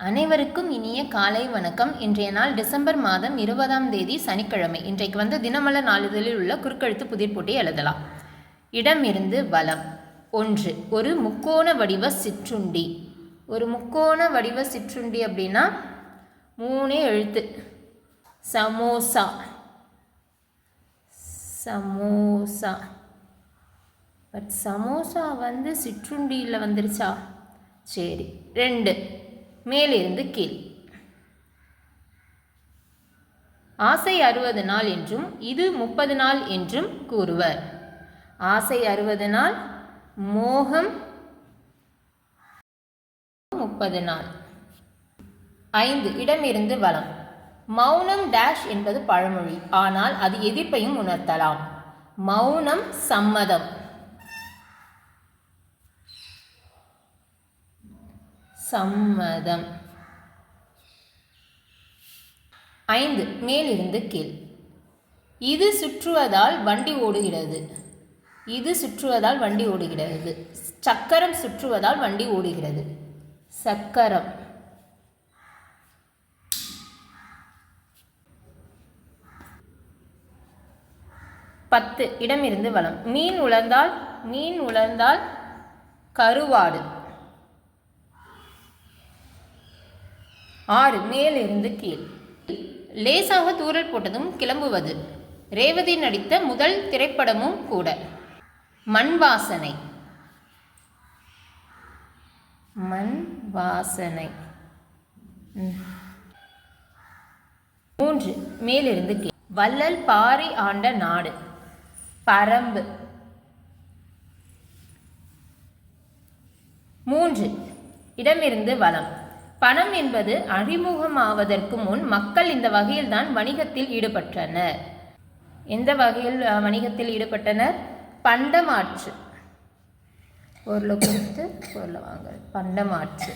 அனைவருக்கும் இனிய காலை வணக்கம். இன்றைய நாள் டிசம்பர் மாதம் இருபதாம் தேதி சனிக்கிழமை. இன்றைக்கு வந்து தினமலர் நாளிதழில் உள்ள குறுக்கெழுத்து புதிர் போட்டி எழுதலாம். இடம் இருந்து வலம். ஒன்று. ஒரு முக்கோண வடிவ சிற்றுண்டி. ஒரு முக்கோண வடிவ சிற்றுண்டி அப்படின்னா மூணே எழுத்து. சமோசா. சமோசா. பட் சமோசா வந்து சிற்றுண்டியில் வந்துருச்சா? சரி. ரெண்டு. மேலிருந்து கீழ். ஆசை அறுபது நாள் என்றும் இது முப்பது நாள் என்றும் கூறுவர். ஆசை அறுபது நாள் மோகம் முப்பது நாள். ஐந்து இடமிருந்து வலம் மௌனம் டேஷ் என்பது பழமொழி ஆனால் அது எதிர்ப்பையும் உணர்த்தலாம். மௌனம் சம்மதம். சம்மதம். ஐந்து மேலிருந்து கீழ். இது சுற்றுவதால் வண்டி ஓடுகிறது. இது சுற்றுவதால் வண்டி ஓடுகிறது. சக்கரம் சுற்றுவதால் வண்டி ஓடுகிறது. சக்கரம். பத்து இடமிருந்து வளம் மீன் உலர்ந்தால் மீன் உலர்ந்தால் கருவாடு. ஆறு மேலிருந்து கீழ். லேசாக தூரல் போட்டதும் கிளம்புவது. ரேவதி நடித்த முதல் திரைப்படமும் கூட. மண் வாசனை மண் வாசனை மூன்று மேலிருந்து கீழ். வள்ளல் பாரி ஆண்ட நாடு. பரம்பு. மூன்று இடமிருந்து வளம் பணம் என்பது அறிமுகமாவதற்கு முன் மக்கள் இந்த வகையில் தான் வணிகத்தில் ஈடுபட்டனர். எந்த வகையில் வணிகத்தில் ஈடுபட்டனர்? பண்டமாற்று. பொருளை கொடுத்து பொருளை வாங்க பண்டமாற்று.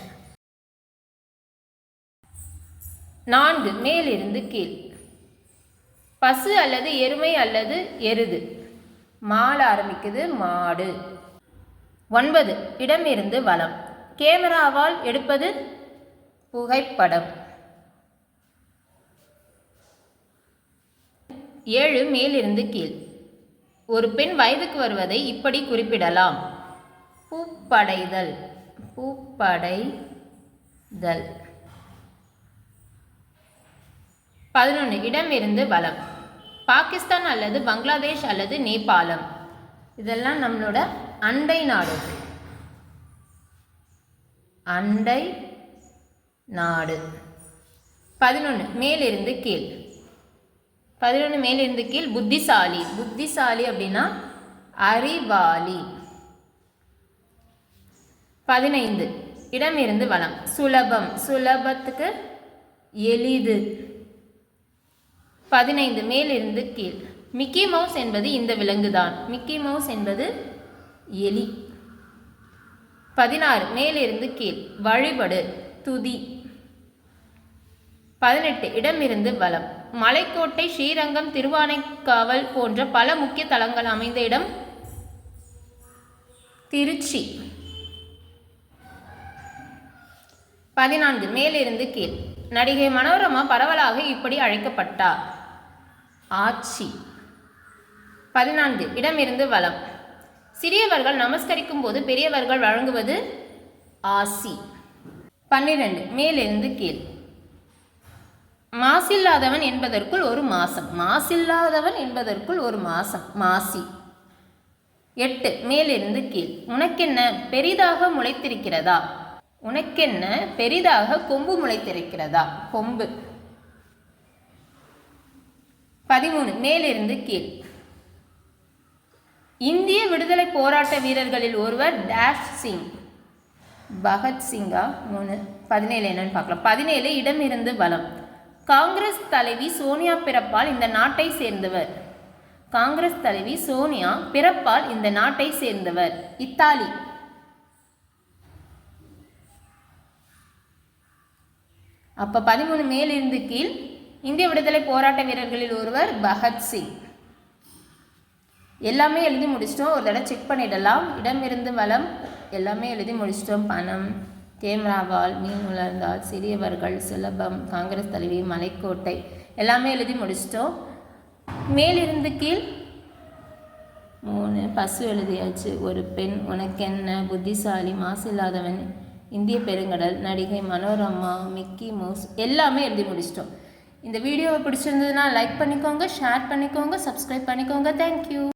நான்கு மேலிருந்து கீழ். பசு அல்லது எருமை அல்லது எருது. மால ஆரம்பிக்குது மாடு. ஒன்பது இடமிருந்து வளம் கேமராவால் எடுப்பது புகைப்படம். ஏழு மேலிருந்து கீழ். ஒரு பெண் வயதுக்கு வருவதை இப்படி குறிப்பிடலாம். பூப்படைதல். பூப்படைதல். பதினொன்று இடமிருந்து பலம் பாகிஸ்தான் அல்லது பங்களாதேஷ் அல்லது நேபாளம். இதெல்லாம் நம்மளோட அண்டை நாடு. அண்டை நாடு. பதினொன்று மேலிருந்து கீழ். பதினொன்று மேலிருந்து கீழ் புத்திசாலி. புத்திசாலி அப்படின்னா அறிவாளி. பதினைந்து இடமிருந்து வளம். சுலபம். சுலபத்துக்கு எளிது. பதினைந்து மேலிருந்து கீழ். மிக்கி மவுஸ் என்பது இந்த விலங்கு தான் மிக்கி மவுஸ் என்பது எலி. பதினாறு மேலிருந்து கீழ். வழிபடு. துதி. பதினெட்டு இடமிருந்து வலம். மலைக்கோட்டை ஸ்ரீரங்கம் திருவானைக்காவல் போன்ற பல முக்கிய தலங்கள் அமைந்த இடம் திருச்சி. பதினான்கு மேலிருந்து கீழ். நடிகை மனோரமா பரவலாக இப்படி அழைக்கப்பட்டார் ஆட்சி பதினான்கு இடமிருந்து வலம். சிறியவர்கள் நமஸ்கரிக்கும் போது பெரியவர்கள் வழங்குவது ஆசி. பன்னிரண்டு மேலிருந்து கீழ். மாசில்லாதவன் என்பதற்குள் ஒரு மாசம். மாசில்லாதவன் என்பதற்குள் ஒரு மாசம். மாசி. எட்டு மேலிருந்து கீழ். உனக்கென்ன பெரிதாக முளைத்திருக்கிறதா? உனக்கென்ன பெரிதாக கொம்பு முளைத்திருக்கிறதா? கொம்பு. பதிமூணு மேலிருந்து கீழ். இந்திய விடுதலை போராட்ட வீரர்களில் ஒருவர் டேஷ் சிங். பகத் சிங்கா மூணு. பதினேழு என்னன்னு பார்க்கலாம். பதினேழு இடமிருந்து வலம். காங்கிரஸ் தலைவி சோனியா பிறப்பால் இந்த நாட்டை சேர்ந்தவர். காங்கிரஸ் தலைவி சோனியா பிறப்பால் இந்த நாட்டை சேர்ந்தவர். இத்தாலி. அப்ப பதிமூணு மேலிருந்து கீழ் இந்திய விடுதலை போராட்ட வீரர்களில் ஒருவர் பகத்சிங் எல்லாமே எழுதி முடிச்சிட்டோம். ஒரு தடவை செக் பண்ணிடலாம். இடமிருந்து வளம். எல்லாமே எழுதி முடிச்சிட்டோம். பணம். கேமராவால் மீன் உலர்ந்தால் சிறியவர்கள் சுலபம். காங்கிரஸ் தலைவி மலைக்கோட்டை. எல்லாமே எழுதி முடிச்சிட்டோம். மேலிருந்து கீழ் மூணு. பசு எழுதியாச்சு. ஒரு பெண். உனக்கென்ன? புத்திசாலி மாசில்லாதவன். இந்திய பெருங்கடல். நடிகை மனோரமா மிக்கி மவுஸ். எல்லாமே எழுதி முடிச்சிட்டோம். இந்த வீடியோவை பிடிச்சிருந்ததுன்னா லைக் பண்ணிக்கோங்க ஷேர் பண்ணிக்கோங்க சப்ஸ்கிரைப் பண்ணிக்கோங்க. தேங்க்யூ